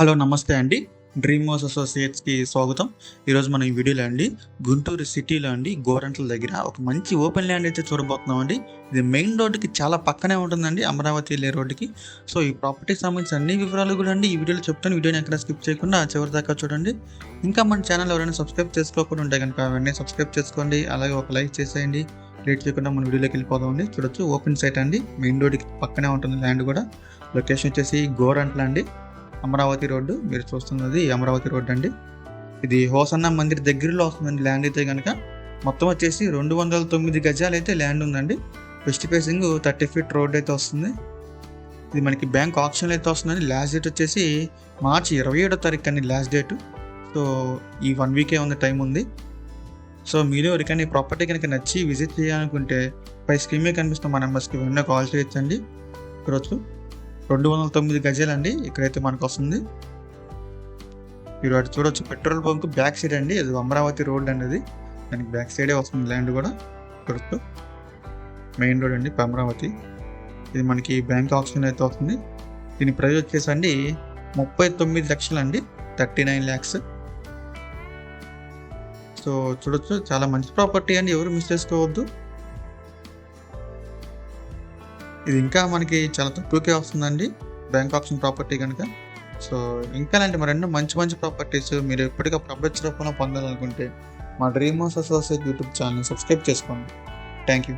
Hello నమస్తే అండి. Dream house అసోసియేట్స్కి స్వాగతం. ఈరోజు మనం ఈ వీడియోలో అండి గుంటూరు సిటీలో అండి గోరంట్ల దగ్గర ఒక మంచి ఓపెన్ ల్యాండ్ అయితే చూడబోతున్నాం అండి ఇది మెయిన్ రోడ్డుకి చాలా పక్కనే ఉంటుందండి అమరావతి వెళ్ళే రోడ్డుకి. సో ఈ ప్రాపర్టీకి సంబంధించిన అన్ని వివరాలు కూడా అండి ఈ వీడియోలో చెప్తాను. వీడియోని ఎక్కడ స్కిప్ చేయకుండా చివరి దాకా చూడండి. ఇంకా మన ఛానల్ ఎవరైనా సబ్స్క్రైబ్ చేసుకోకుండా ఉంటే కనుక వెంటనే సబ్స్క్రైబ్ చేసుకోండి. అలాగే ఒక లైక్ చేసేయండి. లేట్ చేయకుండా మన వీడియోలోకి వెళ్ళిపోదామండి. చూడొచ్చు ఓపెన్ సైట్ అండి మెయిన్ రోడ్డుకి పక్కనే ఉంటుంది ల్యాండ్ కూడా. లొకేషన్ వచ్చేసి గోరంట్ల అండి. అమరావతి రోడ్డు మీరు చూస్తున్నది అమరావతి రోడ్డు అండి. ఇది హోసన్న మందిర్ దగ్గరలో వస్తుందండి ల్యాండ్ అయితే కనుక మొత్తం వచ్చేసి రెండు వందల తొమ్మిది గజాలు అయితే ల్యాండ్ ఉందండి. West facing thirty feet road అయితే వస్తుంది. ఇది మనకి బ్యాంక్ ఆప్షన్ అయితే వస్తుందండి. లాస్ట్ డేట్ వచ్చేసి మార్చి ఇరవై ఏడో తారీఖు అండి లాస్ట్ డేట్ సో ఈ వన్ వీకే ఉంది టైం ఉంది. సో మీరు ఎవరికైనా ఈ ప్రాపర్టీ కనుక నచ్చి విజిట్ చేయాలనుకుంటే పై స్క్రీమే కనిపిస్తున్న మా నెంబర్స్కి వెంటనే కాల్ చేయొచ్చండి. ఈరోజు రెండు వందల తొమ్మిది గజాలండి. ఇక్కడైతే మనకు వస్తుంది మీరు అటు చూడొచ్చు పెట్రోల్ బంక్ బ్యాక్ సైడ్ అండి. ఇది అమరావతి రోడ్ అనేది దానికి బ్యాక్ సైడే వస్తుంది ల్యాండ్ కూడా. చూడొచ్చు. మెయిన్ రోడ్ అండి అమరావతి. ఇది మనకి బ్యాంక్ ఆప్షన్ అయితే వస్తుంది దీని ప్రైస్ వచ్చేసి అండి ముప్పై తొమ్మిది లక్షలు అండి థర్టీ నైన్ ల్యాక్స్. సో చూడొచ్చు చాలా మంచి ప్రాపర్టీ అండి. ఎవరు మిస్ చేసుకోవద్దు. ఇది ఇంకా మనకి చాలా తక్కువకే వస్తుందండి. బ్యాంక్ ఆప్షన్ ప్రాపర్టీ కనుక. సో ఇంకా లాంటి మరెన్నో మంచి మంచి ప్రాపర్టీస్ మీరు ఎప్పటికప్పుడు అప్డేట్స్ రూపంలో పొందాలనుకుంటే మా dream house associate YouTube channel subscribe చేసుకోండి. Thank you